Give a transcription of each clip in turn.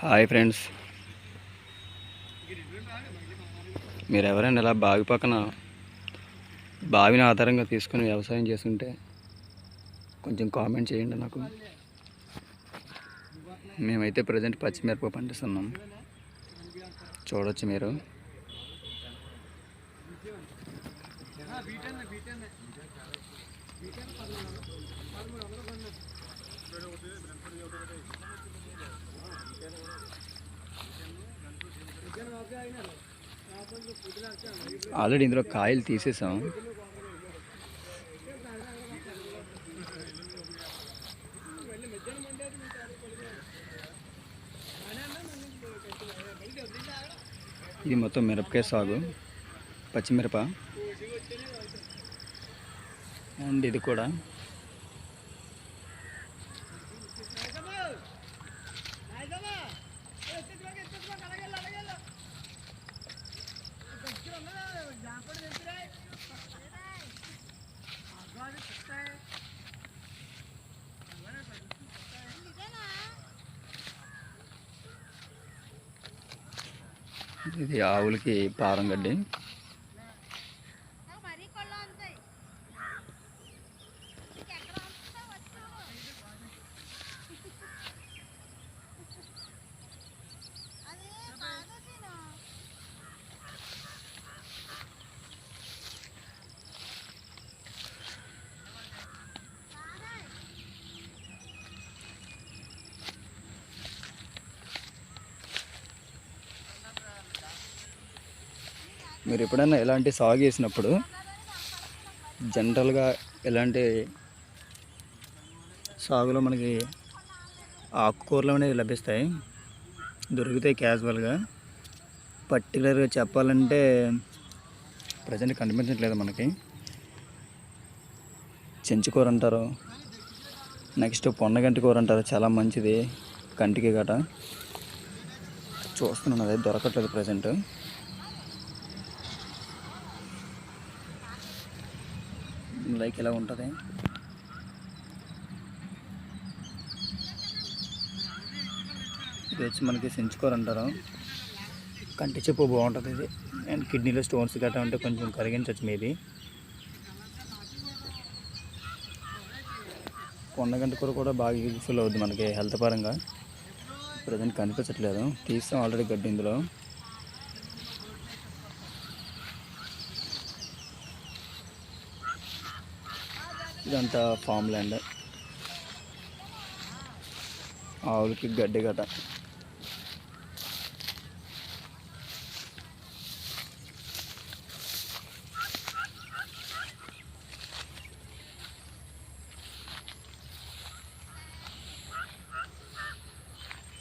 Hi friends. మీరు ఎవరైనా ఇలా బావి పక్కన బావిని ఆధారంగా తీసుకుని వ్యవసాయం చేస్తుంటే కొంచెం కామెంట్ చేయండి నాకు. మేమైతే ప్రజెంట్ పచ్చిమిరప పండిస్తున్నాం. చూడొచ్చు మీరు. ఆల్రెడీ ఇందులో కాయలు తీసేసాం. ఇది మొత్తం మిరపకాయ సాగు పచ్చిమిరప. అండ్ ఇది కూడా ఇది ఆవులకి పారం గడ్డి మరీ కొల్ల అంతాయి ఎక్కడ వస్తుందో వచ్చు అది బాగా తిను మీరు ఎప్పుడైనా ఎలాంటి సాగు చేసినప్పుడు జనరల్గా ఎలాంటి సాగులో మనకి ఆకుకూరలు అనేవి లభిస్తాయి. దొరుకుతాయి క్యాజువల్గా. పర్టికులర్గా చెప్పాలంటే ప్రజెంట్ కనిపించట్లేదు మనకి. చెంచుకూర అంటారు. నెక్స్ట్ పొన్నగంటి కూర అంటారు. చాలా మంచిది. కంటికి గట. చూస్తున్నాను అదే దొరకట్లేదు ప్రజెంట్. లైక్ ఎలా ఉంటుంది. ఇది వచ్చి మనకి సెంచుకోరు అంటారు. కంటి చెప్పు బాగుంటుంది ఇది. అండ్ కిడ్నీలో స్టోన్స్ గట్రా ఉంటే కొంచెం కరిగించవచ్చు మీది కొండగంట కూర కూడా బాగా యూజ్ఫుల్ అవుద్ది మనకి హెల్త్ పరంగా. ప్రజెంట్ కనిపించట్లేదు. తీస్తాం ఆల్రెడీ గడ్డి ఇందులో. ఇదంతా ఫామ్ ల్యాండ్ ఆవులకి గడ్డి గట.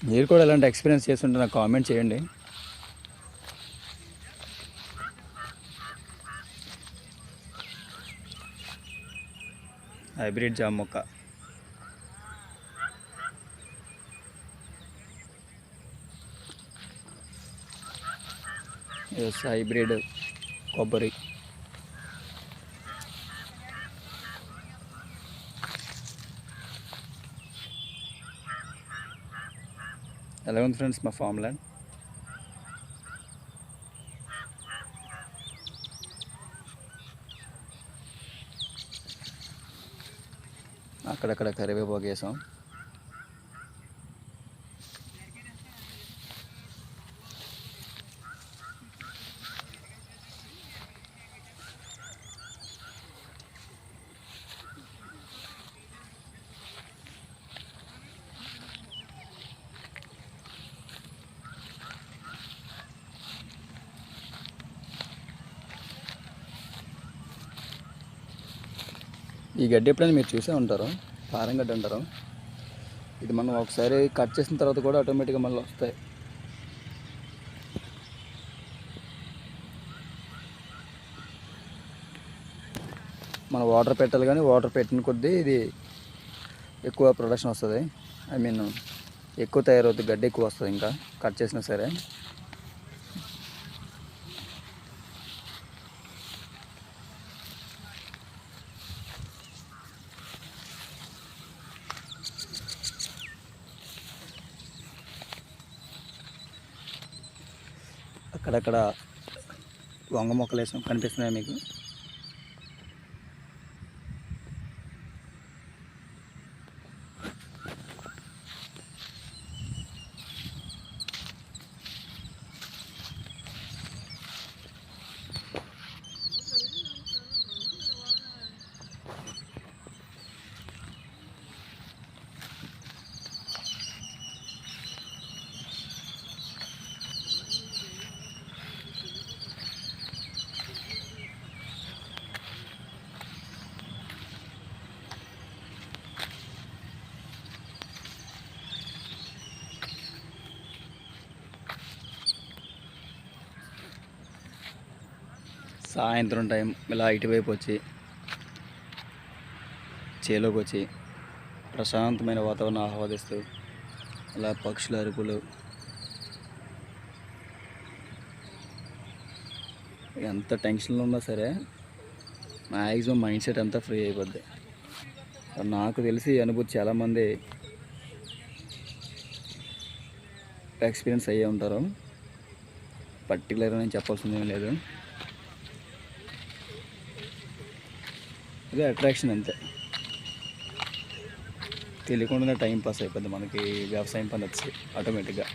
మీరు కూడా ఇలాంటి ఎక్స్పీరియన్స్ చేస్తుంటే నాకు కామెంట్ చేయండి. హైబ్రిడ్ జామ మొక్క. హైబ్రిడ్ కొబ్బరి. ఎలా ఉంది ఫ్రెండ్స్ మా ఫామ్ ల్యాండ్ అక్కడక్కడ కరివేపాకు వేసాం. ఈ గడ్డి ఎప్పుడైనా మీరు చూసే ఉంటారు. పారం గడ్డి అంటారు. ఇది మనం ఒకసారి కట్ చేసిన తర్వాత కూడా ఆటోమేటిక్గా మళ్ళీ వస్తాయి. మనం వాటర్ పెట్టాలి కానీ వాటర్ పెట్టిన కొద్దీ ఇది ఎక్కువ ప్రొడక్షన్ వస్తుంది. ఐ మీన్ ఎక్కువ తయారవుతుంది గడ్డి ఎక్కువ వస్తుంది ఇంకా కట్ చేసినా సరే. అక్కడక్కడ వంగ మొక్కలు వేసాం కనిపిస్తున్నాయి మీకు. సాయంత్రం టైం ఇలా ఇటువైపు వచ్చి చేలోకి వచ్చి ప్రశాంతమైన వాతావరణం ఆహ్వాదిస్తూ అలా పక్షుల అరుపులు ఎంత టెన్షన్లో ఉన్నా సరే మ్యాక్సిమం మైండ్ సెట్ అంతా ఫ్రీ అయిపోద్ది. నాకు తెలిసి అనుభూతి చాలామంది ఎక్స్పీరియన్స్ అయ్యే ఉంటారు. పర్టికులర్గా నేను చెప్పాల్సింది ఏం లేదు. ఇది అట్రాక్షన్ అంతే. తెలియకుండానే టైం పాస్ అయిపోద్ది మనకి వ్యవసాయం పని వచ్చి ఆటోమేటిక్గా